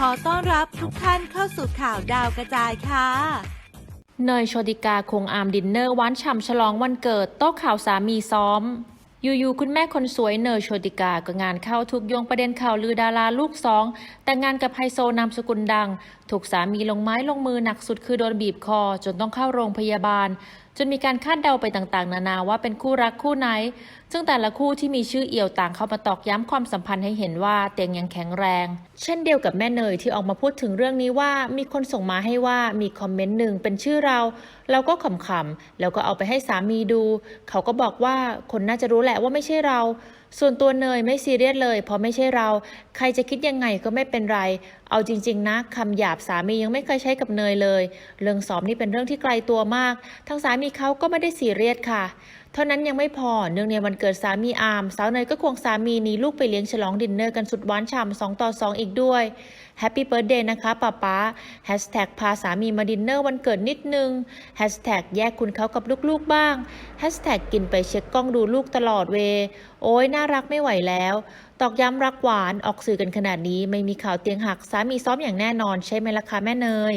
ขอต้อนรับทุกท่านเข้าสู่ข่าวดาวกระจายค่ะ เนยโชติกาคงอามดินเนอร์วานฉ่ำฉลองวันเกิดโต๊ะข่าวสามีซ้อม อยู่ๆคุณแม่คนสวยเนยโชติกาก็งานเข้าถูกโยงประเด็นข่าวลือดาราลูกสอง แต่งงานกับไฮโซนามสกุลดัง ถูกสามีลงไม้ลงมือหนักสุดคือโดนบีบคอ จนต้องเข้าโรงพยาบาล จนมีการคาดเดาไปต่างๆ นานาว่าเป็นคู่รักคู่ไหน ซึ่งแต่ละคู่ที่มีชื่อเอี่ยวต่างเข้ามาตอกย้ำความสัมพันธ์ให้เห็นว่าเตียงยังแข็งแรง เช่นเดียวกับแม่เนยที่ออกมาพูดถึงเรื่องนี้ว่ามีคนส่งมาให้ว่ามีคอมเมนต์หนึ่งเป็นชื่อเรา เราก็ขำๆแล้วก็เอาไปให้สามีดู เขาก็บอกว่าคนน่าจะรู้แหละว่าไม่ใช่เราส่วนตัวเนยไม่ซีเรียสเลย เพราะไม่ใช่เรา ใครจะคิดยังไงก็ไม่เป็นไร เอาจริง ๆนะคำหยาบสามียังไม่เคยใช้กับเนยเลย เรื่องสอมนี่เป็นเรื่องที่ไกลตัวมากทั้งสามีเขาก็ไม่ได้ซีเรียสค่ะ เท่านั้นยังไม่พอเนื่องในวันเกิดสามีอาร์มสาวเนยก็ควงสามีหนีลูกไปเลี้ยงฉลองดินเนอร์กันสุดหวานฉ่ำสองต่อสองอีกด้วยแฮปปี้เบิร์ดเดย์นะคะป้าป๊าแฮชแท็กพาสามีมาดินเนอร์วันเกิดนิดนึงแฮชแท็กแยกคุณเขากับลูกๆบ้างแฮชแท็กกินไปเช็คกล้องดูลูกตลอดเว โอ้ยน่ารักไม่ไหวแล้ว ตอกย้ำรักหวานออกสื่อกันขนาดนี้ ไม่มีข่าวเตียงหักสามีซ้อมอย่างแน่นอนใช่ไหมล่ะคะแม่เนย